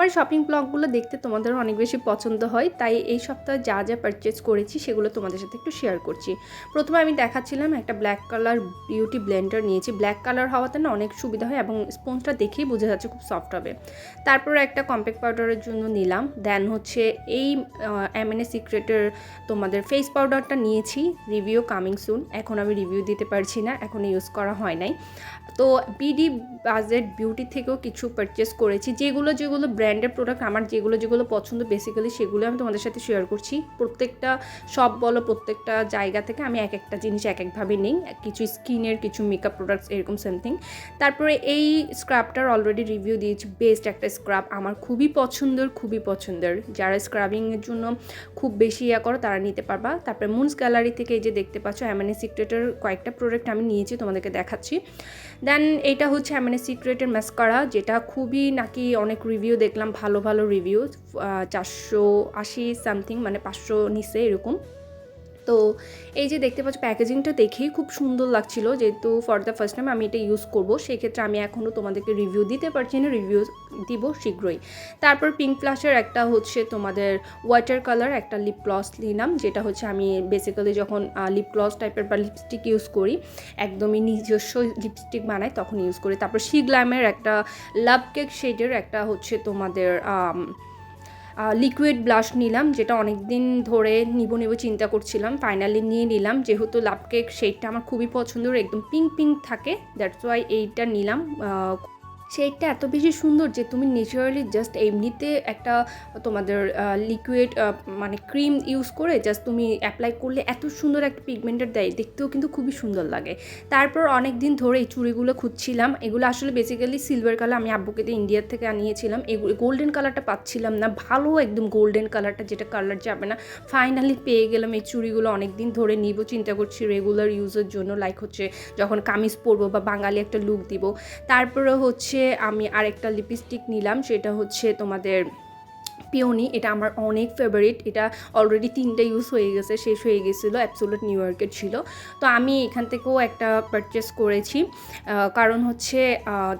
আমার শপিং ব্লগগুলো দেখতে তোমাদের অনেক বেশি পছন্দ হয়, তাই এই সপ্তাহে যা যা পারচেস করেছি সেগুলো তোমাদের সাথে একটু শেয়ার করছি। প্রথমে আমি দেখাচ্ছিলাম একটা ব্ল্যাক কালার বিউটি ব্লেন্ডার নিয়েছি। ব্ল্যাক কালার হওয়াতে না অনেক সুবিধা হয় এবং স্পঞ্জটা দেখেই বোঝা যাচ্ছে খুব সফট হবে। তারপর একটা কম্প্যাক্ট পাউডারের জন্য নিলাম। দেন হচ্ছে এই এমএনএ সিক্রেটের তোমাদের ফেস পাউডারটা নিয়েছি। রিভিউ কামিং সুন এখন আমি রিভিউ দিতে পারছি না। এখন ইউজ করা হয় নাই। তো বিডি বাজেট বিউটি থেকেও কিছু পারচেস করেছি। যেগুলো যেগুলো ব্র্যান্ডের প্রোডাক্ট আমার যেগুলো যেগুলো পছন্দ বেসিক্যালি সেগুলো আমি তোমাদের সাথে শেয়ার করছি। প্রত্যেকটা সব বলো, প্রত্যেকটা জায়গা থেকে আমি এক একটা জিনিস এক একভাবে নিই। কিছু স্কিনের কিছু মেকআপ প্রোডাক্টস এরকম সামথিং তারপরে এই স্ক্রাবটার অলরেডি রিভিউ দিয়েছি। বেস্ট একটা স্ক্রাব আমার খুবই পছন্দের খুবই পছন্দের। যারা স্ক্রাবিংয়ের জন্য খুব বেশি ইয়া করো, তারা নিতে পারবা। তারপরে মুন্স গ্যালারি থেকে এই যে দেখতে পাচ্ছ অ্যামানি সিক্রেটের কয়েকটা প্রোডাক্ট আমি নিয়েছি, তোমাদেরকে দেখাচ্ছি। দেন এটা হচ্ছে অ্যামানি সিক্রেটের ম্যাস্কারা যেটা খুবই নাকি অনেক রিভিউ দেখলাম ভালো ভালো রিভিউ চারশো আশি সামথিং মানে পাঁচশো নিচে এরকম। তো এই যে দেখতে পাচ্ছ প্যাকেজিংটা দেখেই খুব সুন্দর লাগছিল। যেহেতু ফর দ্য ফার্স্ট টাইম আমি এটা ইউজ করব, সেক্ষেত্রে আমি এখনও তোমাদেরকে রিভিউ দিতে পারছি না রিভিউ দিব শীঘ্রই। তারপর পিঙ্ক ফ্লাশের একটা হচ্ছে তোমাদের ওয়াটার কালার একটা লিপ গ্লস নিলাম, যেটা হচ্ছে আমি বেসিক্যালি যখন লিপ গ্লস টাইপের বা লিপস্টিক ইউজ করি, একদমই নিজস্ব লিপস্টিক বানাই, তখন ইউজ করি। তারপর সি গ্ল্যামের একটা লাভ কেক শেডের একটা হচ্ছে তোমাদের লিকুইড ব্লাশ নিলাম, যেটা অনেক দিন ধরে নিব নিব চিন্তা করছিলাম ফাইনালি নিয়ে নিলাম। যেহেতু লাভ কেক শেডটা আমার খুবই পছন্দের, একদম পিঙ্ক পিঙ্ক থাকে দ্যাটস ওয়াই এইটা নিলাম শেডটা এত বেশি সুন্দর যে তুমি ন্যাচারালি জাস্ট এমনিতে একটা, তোমাদের লিকুইড মানে ক্রিম ইউজ করে জাস্ট তুমি অ্যাপ্লাই করলে এত সুন্দর একটা পিগমেন্টের দেয়, দেখতেও কিন্তু খুবই সুন্দর লাগে। তারপর অনেক দিন ধরে এই চুড়িগুলো খুঁজছিলাম, এগুলো আসলে বেসিক্যালি সিলভার কালার আমি আব্বুকে দিয়ে ইন্ডিয়ার থেকে আনিয়েছিলাম এগুলো গোল্ডেন কালারটা পাচ্ছিলাম না, ভালো একদম গোল্ডেন কালারটা যেটা কালার যাবে না। ফাইনালি পেয়ে গেলাম এই চুড়িগুলো অনেক দিন ধরে নিব, চিন্তা করছি রেগুলার ইউজের জন্য লাইক হচ্ছে যখন কামিজ পরবো বা বাঙালি একটা লুক দিব। তারপরে হচ্ছে আমি আরেকটা লিপস্টিক নিলাম সেটা হচ্ছে তোমাদের পিওনি এটা আমার অনেক ফেভারিট এটা অলরেডি তিনটে ইউজ হয়ে গেছে, শেষ হয়ে গেছিল অ্যাবসোলুট নিউ ইয়র্কের ছিল। তো আমি এখান থেকেও একটা পারচেস করেছি কারণ হচ্ছে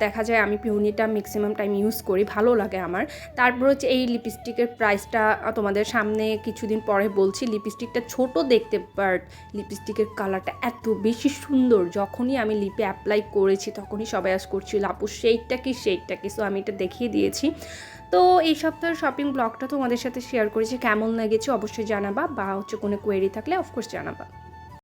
দেখা যায় আমি পিওনিটা ম্যাক্সিমাম টাইম ইউজ করি, ভালো লাগে আমার। তারপর হচ্ছে এই লিপস্টিকের প্রাইসটা তোমাদের সামনে কিছুদিন পরে বলছি লিপস্টিকটা ছোট দেখতে বাট লিপস্টিকের কালারটা এত বেশি সুন্দর, যখনই আমি লিপে অ্যাপ্লাই করেছি, তখনই সবাই আস করছিল, আপু, সেইটা কি সেইটা কি? সো আমি এটা দেখিয়ে দিয়েছি। তো এই সপ্তাহের শপিং ব্লগটা তোমাদের সাথে শেয়ার করেছি। কেমন লেগেছে অবশ্যই জানাবা বা হচ্ছে কোনো কোয়েরি থাকলে অফকোর্স জানাবা।